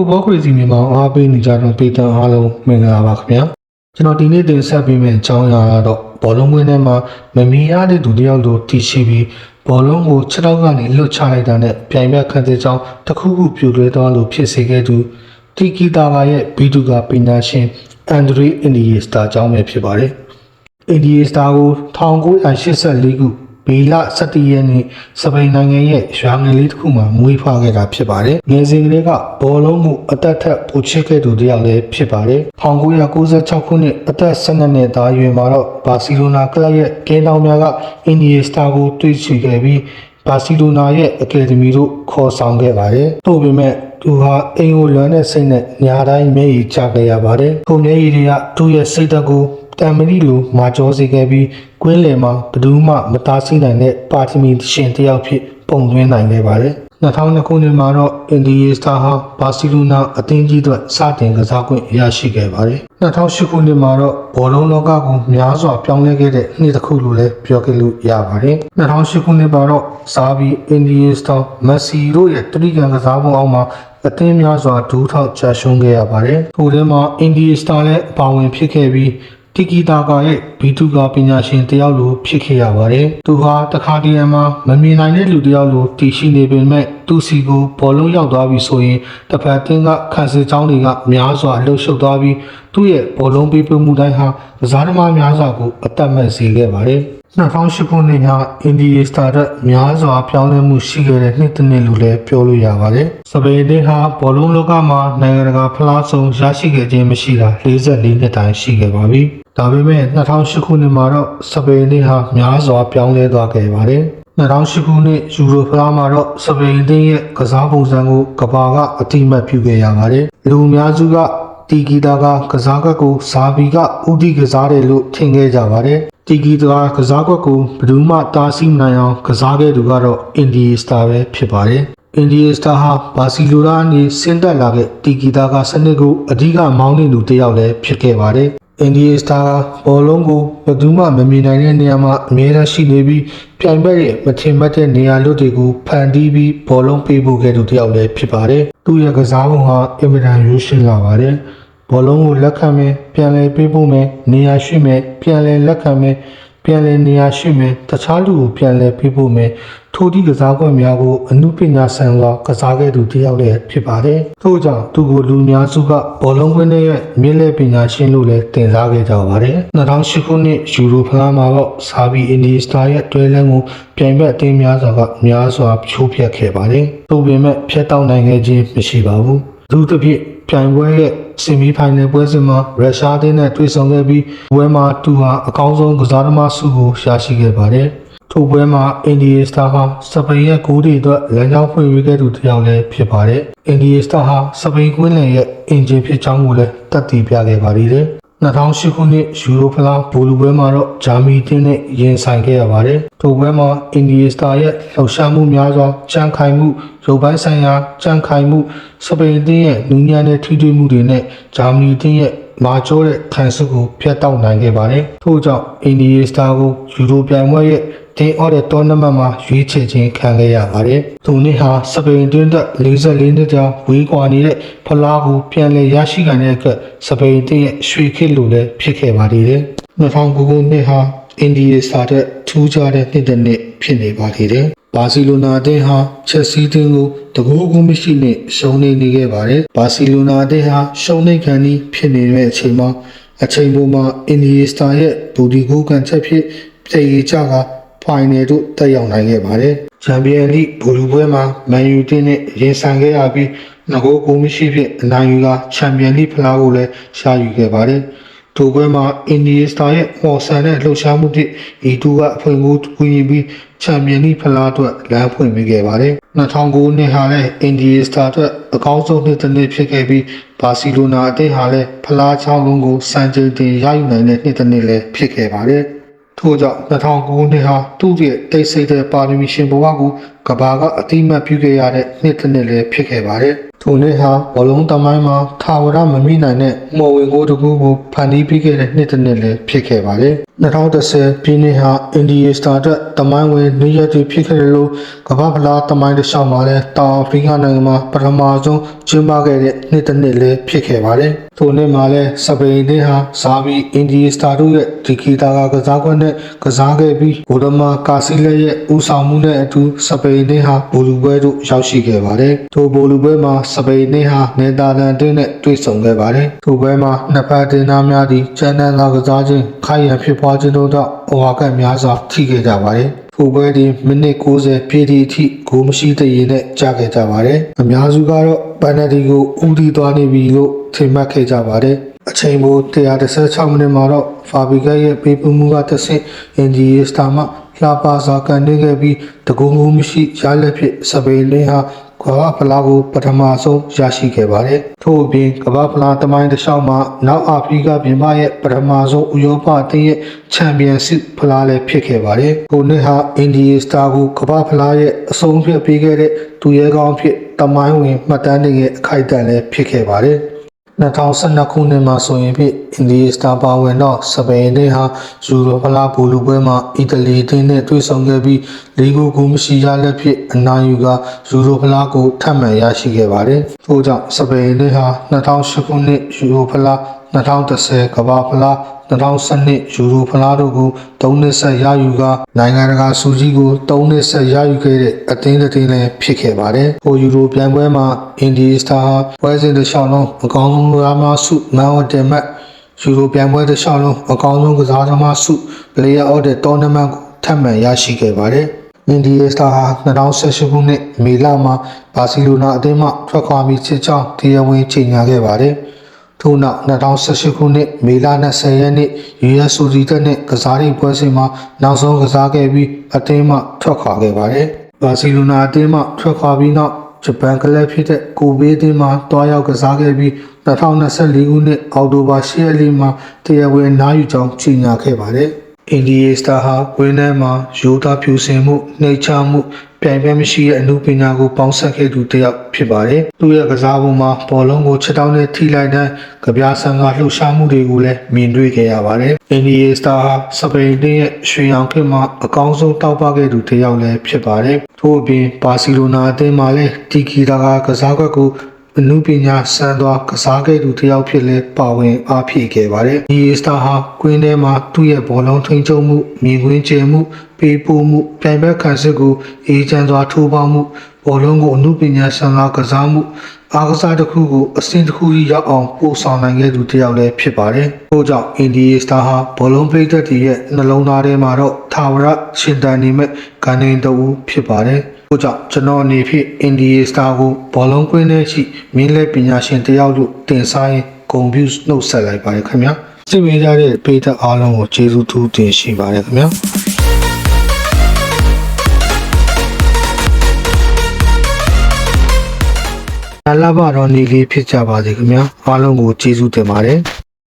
Football Crazy မြန်မာအားပေးနေကြတဲ့ပေတံအားလုံးမင်္ဂလာပါခင်ဗျာကျွန်တော်ဒီနေ့တင်ဆက်ပေးမယ့်အကြောင်းအရာကတော့ဘောလုံးကွင်းထဲမှာမမီရတဲ့သူတယောက်လိုတည်ရှိပြီးဘောလုံးကိုခြေထောက်ကနေလွတ်ချလိုက်တာနဲ့ပြိုင်ဘက်ခန့်တဲ့ကြောင်းတစ်ခုခုပြိုလွဲသွားလို့ဖြစ်စေခဲ့သူတီကီတာလာရဲ့ဘီတူကပညာရှင်အန်ဒရီအင်ဒီယေစတာအကြောင်းပဲဖြစ်ပါတယ်အင်ဒီယေစတာကို1984ခု ဘေလ17ရက်နေ့စပိန်နိုင်ငံရဲ့ရွာငယ်လေးတစ်ခုမှာမွေးဖွားခဲ့တာဖြစ်ပါတယ်။ငယ်စဉ်ကလေးကဘောလုံးကိုအသက်ထက်ပိုချစ်ခဲ့သူတစ်ယောက်လည်းဖြစ်ပါတယ်။1996ခုနှစ်အသက်12နှစ်သားအရွယ်မှာတော့ဘာစီလိုနာကလပ်ရဲ့ကင်းတောင်များကအင်ဒီယေစတာကိုတွေ့ရှိခဲ့ပြီးဘာစီလိုနာရဲ့အကယ်ဒမီတို့ခေါ်ဆောင်ခဲ့ပါတယ်။သို့ပေမဲ့သူဟာအင်ကိုလွမ်းတဲ့စိတ်နဲ့ညာတိုင်းမျက်ရည်ကျခဲ့ရပါတယ်။ခုမျက်ရည်တွေကသူ့ရဲ့စိတ်ဓာတ်ကို တံမဏိလိုမာကျောစေခဲ့ပြီးကွင်းလယ်မှာဘယ်သူမှမသားဆီးနိုင်တဲ့ပါတီမီရှင်တစ်ယောက်ဖြစ်ပုံသွင်းနိုင်ခဲ့ပါတယ်။2002ခုနှစ်မှာတော့အင်ဒီယေစတာဟာဘာစီလိုနာအသင်းကြီးအတွက်စတင်ကစားခွင့်ရရှိခဲ့ပါတယ်။2008ခုနှစ်မှာတော့ဘောလုံးလောကကိုများစွာပြောင်းလဲခဲ့တဲ့နှစ်တစ်ခုလို့လည်းပြောခဲ့လို့ရပါတယ်။2008ခုနှစ်မှာတော့ဇာဘီအင်ဒီယေစတာမက်ဆီတို့ရဲ့တတိယကစားပုံအောက်မှာအသင်းများစွာဒူးထောက်ချရှုံးခဲ့ရပါတယ်။ထို့ထဲမှာအင်ဒီယေစတာလည်းအပါဝင်ဖြစ်ခဲ့ပြီး တီကီတာကာရဲ့ဘီတူကာပညာရှင်တယောက်လိုဖြစ်ခဲ့ရပါတယ်။သူဟာတခါတည်းမှာမမြင်နိုင်တဲ့လူတယောက်လိုတည်ရှိနေပေမဲ့သူစီကိုဘောလုံးရောက်သွားပြီဆိုရင်တစ်ဖက်တင်းကခန်းစစ်ချောင်းတွေကများစွာလှုပ်ရှုပ်သွားပြီးသူ့ရဲ့ဘောလုံးပေးပို့မှုတိုင်းဟာကစားသမားများစွာကိုအသက်မဲ့စေခဲ့ပါတယ်။2008ခုနှစ်ဟာအိန္ဒိယစတာရက်များစွာပြောင်းလဲမှုရှိခဲ့တဲ့နှစ်တစ်နှစ်လို့လည်းပြောလို့ရပါတယ်။စပိန်တင်းဟာဘောလုံးလောကမှာနိုင်ငံတကာဖလားဆုံးရရှိခဲ့ခြင်းမရှိတာ44နှစ်တိုင်ရှိခဲ့ပါပြီ။ ဒါပေမဲ့2008ခုနှစ်မှာတော့စပိန်တင်းဟာများစွာပြောင်းလဲသွားခဲ့ပါတယ်။2008ခုနှစ်ယူရိုဖလားမှာတော့စပိန်တင်းရဲ့ကစားပုံစံကိုကဘာကအတိမတ်ပြုခဲ့ရပါတယ်။လူအများစုကတီဂီတာကကစားကွက်ကိုဇာဘီကဥတီကစားတယ်လို့ထင်ခဲ့ကြပါတယ်။တီဂီတာကစားကွက်ကိုဘယ်သူမှတားဆီးနိုင်အောင်ကစားခဲ့သူကတော့အင်ဒီစတာပဲဖြစ်ပါတယ်။အင်ဒီစတာဟာဘာစီလိုနာနေဆင်းသက်လာတဲ့တီဂီတာကစနစ်ကိုအဓိကမောင်းနေသူတစ်ယောက်လည်းဖြစ်ခဲ့ပါတယ်။ အင်ဒီယစတာကဘောလုံးကိုဘယ်သူမှမမြင်နိုင်တဲ့နေရာမှာအမြဲတမ်းရှိနေပြီးပြိုင်ဘက်ရဲ့မထင်မှတ်တဲ့နေရာလွတ်တွေကိုဖန်တီးပြီးဘောလုံးပေးဖို့ခဲ့သူတစ်ယောက်လည်းဖြစ်ပါတယ်။သူ့ရဲ့ကစားပုံဟာအင်မတန်ရိုးရှင်းလာပါတယ်။ဘောလုံးကိုလက်ခံမယ်ပြန်လည်ပေးဖို့မယ်နေရာရှိမယ်ပြန်လည်လက်ခံမယ် ပြန်လည်နေရာရှိမယ်တခြားလူကိုပြန်လည်ပေးဖို့မယ်ထိုဒီကစားကွက်များကိုအမှုပညာဆန်စွာကစားခဲ့သူတစ်ယောက်လည်းဖြစ်ပါတယ်။ထို့ကြောင့်သူကိုလူများစုကဘောလုံးကွင်းရဲ့မြင့်လက်ပညာရှင်လို့လည်းတင်စားခဲ့ကြပါတယ်။2008ခုနှစ်ယူရိုဖလားမှာတော့ဆာဘီအင်ဒီစတာရဲ့တွဲလန်းကိုပြိုင်ဘက်အသင်းများစွာကများစွာချိုးဖျက်ခဲ့ပါတယ်။သို့ပေမဲ့ဖျက်တောက်နိုင်ခဲ့ခြင်းမရှိပါဘူး။သူတစ်ပြည့်ပြိုင်ပွဲရဲ့ ဆီမီဖိုင်နယ်ပွဲစဉ်မှာရုရှားအသင်းနဲ့တွေ့ဆုံခဲ့ပြီးပွဲမှာသူဟာအကောင်းဆုံးကစားသမားဆုကိုရရှိခဲ့ပါတယ်။ထိုပွဲမှာအင်ဒီယစတာဟာစပိန်ရဲ့ဂိုးတွေအတွက်လမ်းကြောင်းဖွင့်ပေးခဲ့သူတစ်ယောက်လည်းဖြစ်ပါတယ်။အင်ဒီယစတာဟာစပိန်ကွင်းလယ်ရဲ့အင်ဂျင်ဖြစ်ကြောင်းကိုလည်းတက်တည်ပြခဲ့ပါသေးတယ်။ 2008ခုနှစ်ယူရိုဖလားဘူလူပွဲမှာတော့ဂျာမီတင်းနဲ့ရင်ဆိုင်ခဲ့ရပါတယ်။ထိုပွဲမှာအင်ဒီယစတာရဲ့လှုပ်ရှားမှုများစွာကြံ့ခိုင်မှုရုပ်ပိုင်းဆိုင်ရာကြံ့ခိုင်မှုစပိန်တင်းရဲ့နူးညံ့တဲ့ထိတွေ့မှုတွေနဲ့ဂျာမီတင်းရဲ့မာကျောတဲ့ခံစုကိုဖျက်တောက်နိုင်ခဲ့ပါတယ်။ထို့ကြောင့်အင်ဒီယစတာကိုယူရိုပြိုင်ပွဲရဲ့ တင်းအော်တဲ့တောနံပါတ်မှာရွေးချယ်ခြင်းခံခဲ့ရပါတယ်။သူနှစ်ဟာစပိန်တင်းသက်44နှစ်ကြာဝေးကွာနေတဲ့ဖလားကိုပြန်လည်ရရှိနိုင်တဲ့အတွက်စပိန်တင်းရဲ့ရွှေခေတ်လိုလည်းဖြစ်ခဲ့ပါသေးတယ်။2009ခုနှစ်ဟာအင်ဒီယစတာတဲ့ထူးခြားတဲ့နှစ်တစ်နှစ်ဖြစ်နေပါသေးတယ်။ဘာစီလိုနာအသင်းဟာချက်စီးတင်းကိုတကူးကူးမရှိနဲ့ရှုံးနေနေခဲ့ပါတယ်။ဘာစီလိုနာအသင်းဟာရှုံးနေခံပြီးဖြစ်နေတဲ့အချိန်မှာအချိန်ပေါ်မှာအင်ဒီယစတာရဲ့ဘူဒီဂိုကန်ချက်ဖြစ်ပြည်ရကြက ဖိုင်နယ်တို့တက်ရောက်နိုင်ခဲ့ပါတယ်။ချန်ပီယံလိဘူလူပွဲမှာမန်ယူတင်းနဲ့ရင်ဆိုင်ခဲ့ရပြီးငကိုးကိုမရှိဖြစ်အနိုင်ယူကချန်ပီယံလိဖလားကိုလည်းရှာယူခဲ့ပါတယ်။ထိုပွဲမှာအင်ဒီယစတာရဲ့မော်ဆန်တဲ့လှုပ်ရှားမှုတွေဤတူကအဖွင့်ကိုကူညီပြီးချန်ပီယံလိဖလားအတွက်လမ်းဖွင့်ပေးခဲ့ပါတယ်။2009နှစ်ဟာလည်းအင်ဒီယစတာအတွက်အကောင်းဆုံးနှစ်တစ်နှစ်ဖြစ်ခဲ့ပြီးဘာစီလိုနာအသင်းဟာလည်းဖလားချောင်းလုံးကိုစံချိန်တင်ရယူနိုင်တဲ့နှစ်တစ်နှစ်လည်းဖြစ်ခဲ့ပါတယ်။ ထို့ကြောင့်2009နှစ်ဟာသူ့ရဲ့တိတ်ဆိတ်တဲ့ပါရမီရှင်ဘဝကိုကဘာကအတိမတ်ပြုခဲ့ရတဲ့နှစ်တစ်နှစ်လည်းဖြစ်ခဲ့ပါတယ် ထိုနေ့ဟာဘောလုံးတမိုင်းမှာထာဝရမမိနိုင်တဲ့မော်ဝင်ကိုတစ်ခုကိုဖန်တီးပေးခဲ့တဲ့နှစ်တစ်နှစ်လည်းဖြစ်ခဲ့ပါတယ်2010ပြည်နှစ်ဟာအိန္ဒိယစတာအတွက်တမိုင်းဝင်နေ့ရက်တွေဖြစ်ခဲ့တယ်လို့ကမ္ဘာဖလားတမိုင်းတစ်လျှောက်မှာလည်းတောင်အာဖရိကနိုင်ငံမှာပထမဆုံးကျင်းပခဲ့တဲ့နှစ်တစ်နှစ်လည်းဖြစ်ခဲ့ပါတယ်ထိုနေ့မှာလည်းစပိန်နေ့ဟာဇာဘီအိန္ဒိယစတာတို့ရဲ့ဒီကီတာကကစားကွက်နဲ့ကစားခဲ့ပြီးဗိုလ်မကာစီလက်ရဲ့ဦးဆောင်မှုနဲ့အတူစပိန်နေ့ဟာဘူလူပွဲတို့ရောက်ရှိခဲ့ပါတယ်ထိုဘူလူပွဲမှာစပိန်နေ့ဟာနယ်သာလန်တင်းနဲ့တွေ့ဆုံခဲ့ပါတယ်ထိုပွဲမှာနှစ်ဖက်တင်းသားများသည့်ချန်နယ်လာကစားခြင်းခိုင်ရန်ဖြစ်ပွားခြင်းတို့ကြောင့်အဝါကတ်များစွာထိခဲ့ကြပါတယ်ထိုပွဲဒီမိနစ်60ပြည့်သည့်အထိဂိုးမရှိတည်နဲ့ကြာခဲ့ကြပါတယ်အများစုကတော့ပန်နတီကိုဦးတည်သွားနေပြီလို့ထင်မှတ်ခဲ့ကြပါတယ်အချိန်ပို116မိနစ်မှာတော့ဖာဘီဂက်ရဲ့ပေးပမှုကတစ်ဆင့်အင်ဂျီယစတာမှလာပါစာကန်နေခဲ့ပြီးတကူမှုမရှိရလက်ဖြစ်စပိန်လင်းဟာ ကမ္ဘာဖလားကိုပထမဆုံးရရှိခဲ့ပါတယ်။ထို့အပြင်ကမ္ဘာဖလားတမိုင်းတစ်လျှောက်မှာနောက်အာဖရိကပြင်ပရဲ့ပထမဆုံးဥရောပအသင်းရဲ့ချန်ပီယံစစ်ဖလားလည်းဖြစ်ခဲ့ပါတယ်။ကိုနှစ်ဟာအိန္ဒိယစတာကိုကမ္ဘာဖလားရဲ့အဆုံးဖြတ်ပေးခဲ့တဲ့သူရဲကောင်းဖြစ်တမိုင်းဝင်မှတ်တမ်းတွေရဲ့အခိုက်အတန့်လည်းဖြစ်ခဲ့ပါတယ်။ 2012ခုနှစ်မှာဆိုရင်ဖြင့်အိန္ဒိယစတာပါဝင်တော့စပိန်တင်းဟာယူရိုဖလားဘူလူပွဲမှာအီတလီတင်းနဲ့တွေ့ဆုံခဲ့ပြီးလီဂိုကိုမရှိရလက်ဖြစ်အနိုင်ယူကယူရိုဖလားကိုထပ်မံရရှိခဲ့ပါတယ်။ထို့ကြောင့်စပိန်တင်းဟာ2008ခုနှစ်ယူရိုဖလား 2010ကမ္ဘာဖလား2012ယူရိုဖလားတို့ကို3နှစ်ဆက်ရယူကနိုင်ငံတကာစုကြီးကို3နှစ်ဆက်ရယူခဲ့တဲ့အသင်းတစ်သင်းလည်းဖြစ်ခဲ့ပါတယ်။ဟိုယူရိုပြိုင်ပွဲမှာအင်ဒီစတာဟာပွဲစဉ်တစ်လျှောက်လုံးအကောင်းဆုံးရာမစုမန်ဝတ်တယ်မတ်ယူရိုပြိုင်ပွဲတစ်လျှောက်လုံးအကောင်းဆုံးကစားသမားစု Player of the Tournament ကိုထပ်မံရရှိခဲ့ပါတယ်။အင်ဒီယစတာဟာ2018ခုနှစ်မေလမှာဘာစီလိုနာအသင်းမှထွက်ခွာပြီးချစ်ချောင်းတရားဝင်ကြေညာခဲ့ပါတယ်။ ထို့နောက်2018ခုနှစ်မေလ20ရက်နေ့ US ဆိုစီတက်နဲ့ကစားရေးပွဲစဉ်မှာနောက်ဆုံးကစားခဲ့ပြီးအသင်းမှထွက်ခွာခဲ့ပါတယ်။ဘာစီလိုနာအသင်းမှထွက်ခွာပြီးနောက်ဂျပန်ကလပ်ဖြစ်တဲ့ကိုဘေးအသင်းမှတွားရောက်ကစားခဲ့ပြီး2024ခုနှစ်အောက်တိုဘာ10ရက်နေ့မှာတရားဝင်နားယူကြောင်းကြေညာခဲ့ပါတယ်။ အိန္ဒိယစတာဟာဝင်းထဲမှာရိုးသားဖြူစင်မှုနှိမ်ချမှုပြိုင်ပွဲမရှိတဲ့အမှုပညာကိုပေါင်းစပ်ခဲ့သူတစ်ယောက်ဖြစ်ပါတယ်။သူ့ရဲ့ကစားပုံမှာဘောလုံးကိုချက်တောင်းနဲ့ထိလိုက်တဲ့ကြပြားဆန်ကလှုပ်ရှားမှုတွေကိုလည်းမြင်တွေ့ခဲ့ရပါတယ်။အိန္ဒိယစတာဟာစပိန်တင်းရဲ့ရွှေရောင်ခေတ်မှာအကောင်းဆုံးတောက်ပခဲ့သူတစ်ယောက်လည်းဖြစ်ပါတယ်။ထို့အပြင်ဘာစီလိုနာအသင်းမှာလည်းတီကီတာကကစားကွက်ကို အနုပညာစံသွားကစားခဲ့သူတစ်ယောက်ဖြစ်လဲပါဝင်အားဖြည့်ခဲ့ပါတယ်။ဒီစတာဟာကွင်းထဲမှာသူ့ရဲ့ဘောလုံးထိန်းချုပ်မှုမြင်ကွင်းကျဲမှုပေးပို့မှုပြိုင်ဘက်ခံစစ်ကိုအေဂျင့်စွာထိုးပေါင်းမှုဘောလုံးကိုအနုပညာစံလာကစားမှုအားကစားတစ်ခုကိုအဆင့်တစ်ခုကြီးရောက်အောင်ပို့ဆောင်နိုင်ခဲ့သူတစ်ယောက်လည်းဖြစ်ပါတယ်။ထို့ကြောင့်အင်ဒီစတာဟာဘောလုံးပရိသတ်တွေရဲ့နှလုံးသားထဲမှာတော့ထာဝရရှင်တန်နေမဲ့ကနေတူဖြစ်ပါတယ်။ ထို့ကြောင့်ကျွန်တော်အနေဖြင့်အင်ဒီစတာကိုဘောလုံးကွင်းထဲရှိမြင်းလက်ပညာရှင်တစ်ယောက်လို့တင်စားရင်ဂုဏ်ပြုနှုတ်ဆက်လိုက်ပါတယ်ခင်ဗျာ။စိတ်ဝင်စားတဲ့ပရိသတ်အားလုံးကိုကျေးဇူးတူတင်ရှိပါတယ်ခင်ဗျာ။လာလာပါတော့နေလေးဖြစ်ကြပါစေခင်ဗျာအားလုံးကိုကျေးဇူးတင်ပါတယ်